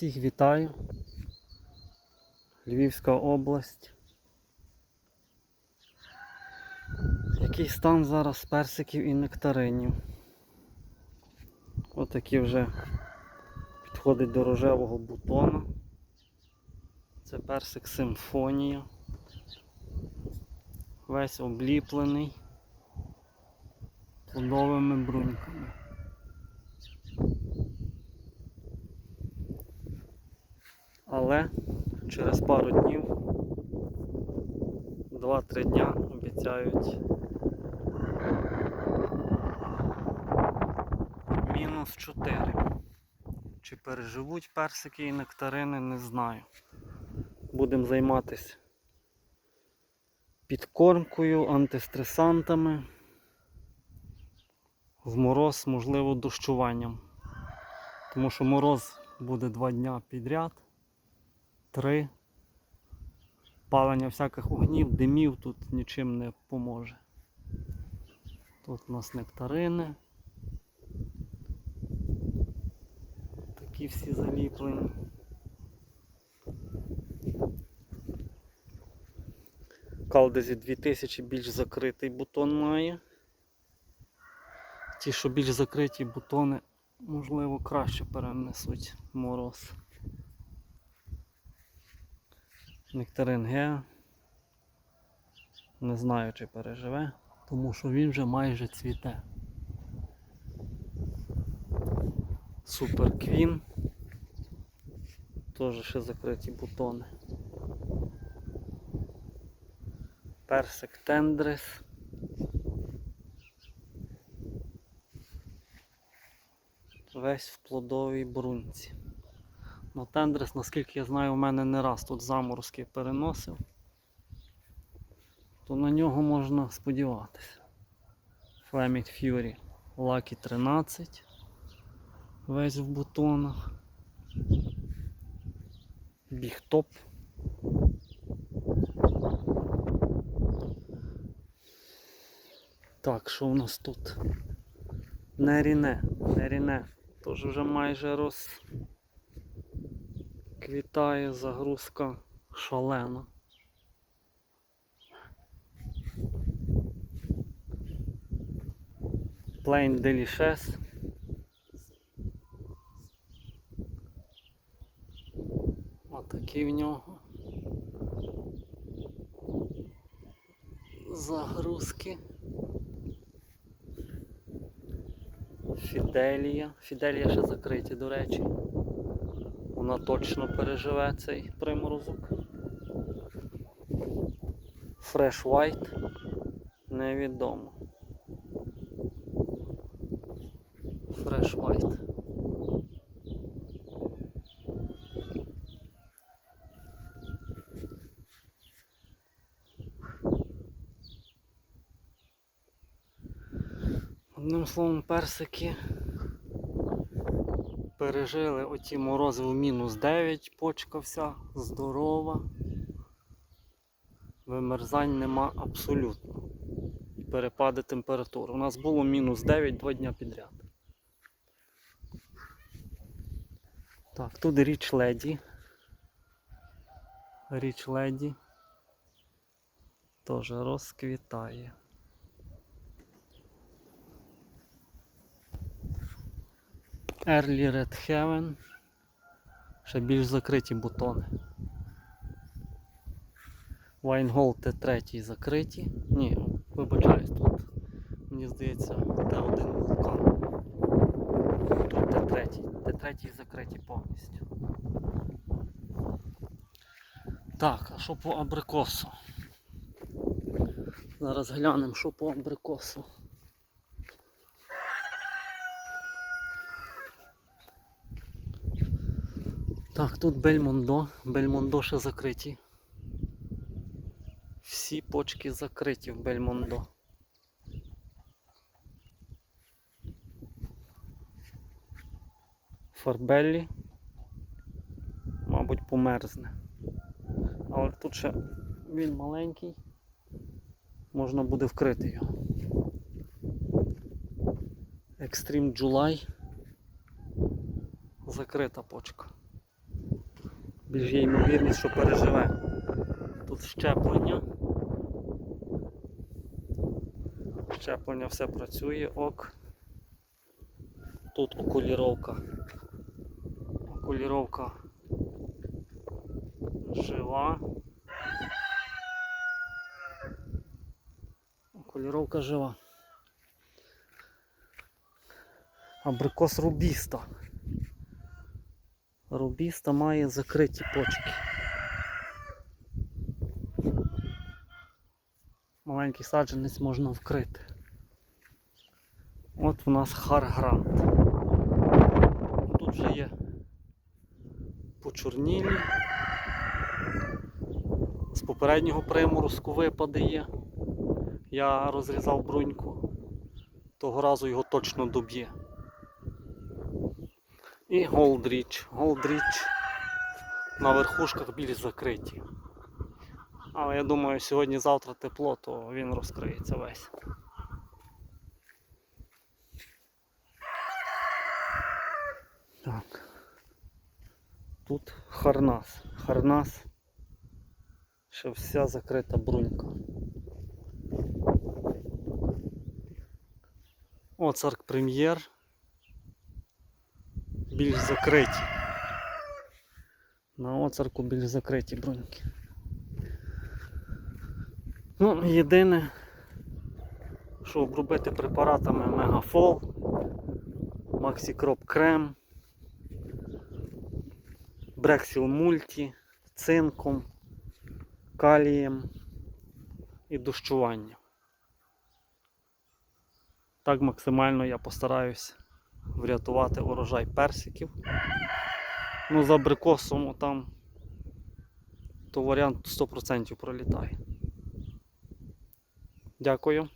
Всіх вітаю. Львівська область. Який стан зараз персиків і нектаринів. Отакі вже підходить до рожевого бутона. Це персик симфонія. Весь обліплений плодовими бруньками. Але через пару днів, 2-3 дня обіцяють мінус 4. Чи переживуть персики і нектарини, не знаю. Будемо займатися підкормкою, антистресантами. В мороз, можливо, дощуванням. Тому що мороз буде 2 дня підряд. Три. Палення всяких огнів, димів тут нічим не поможе. Тут у нас нектарини. Такі всі заліплені. Калдезі 2000 більш закритий бутон має. Ті, що більш закриті бутони, можливо, краще перенесуть мороз. Нектарин Г. Не знаю, чи переживе, тому що він вже майже цвіте. Супер Квін. Теж ще закриті бутони. Персик Тендрис. Весь в плодовій брунці. Ну, тендрес, наскільки я знаю, у мене не раз тут заморозки переносив, то на нього можна сподіватися. Flaming Fury Lucky 13. Весь в бутонах. Top. Так, що у нас тут? Неріне, Неріне. Тож вже майже роз квітає загрузка шалена. Plain Delicious. Отакі в нього. Загрузки. Фіделія. Фіделія ще закриті, до речі. Вона точно переживе цей приморозок. Fresh White невідомо. Fresh White. Одним словом, персики пережили оті морози в мінус 9, почка вся здорова. Вимерзань нема абсолютно. І перепади температури. У нас було мінус 9 два дня підряд. Так, тут річ леді. Річ леді теж розквітає. Early Red Heaven. Ще більш закриті бутони. Вайнгол Т3 закриті. Ні, вибачаюсь, тут мені здається Т1 вулкан. Тут Т3. Т3 закриті повністю. Так, а що по абрикосу? Зараз глянемо, що по абрикосу. Так, тут Бельмондо. Бельмондо ще закриті. Всі почки закриті в Бельмондо. Фарбеллі. Мабуть, померзне. Але тут ще він маленький. Можна буде вкрити його. Extreme July. Закрита почка. Більш є ймовірність, що переживе. Тут щеплення. Щеплення все працює, ок. Тут окуліровка. Окуліровка жива. Окуліровка жива. Абрикос рубіста. Рубіста має закриті почки. Маленький саджанець можна вкрити. От у нас харгрант. Тут вже є почорнілі. З попереднього приморозку випади є. Я розрізав бруньку. Того разу його точно доб'є. І Голдріч. Голдріч на верхушках більш закриті. Але я думаю, сьогодні-завтра тепло, то він розкриється весь. Так. Тут Харнас. Харнас. Ще вся закрита брунька. Оцарк прем'єр. Більш закриті. На оцарку більш закриті бруньки. Ну, єдине, що обробити препаратами Мегафол, Максікроп Крем, Брексіл Мульті, цинком, калієм і дощуванням. Так максимально я постараюсь врятувати урожай персиків. Ну, за абрикосом там то варіант 100% пролітає. Дякую.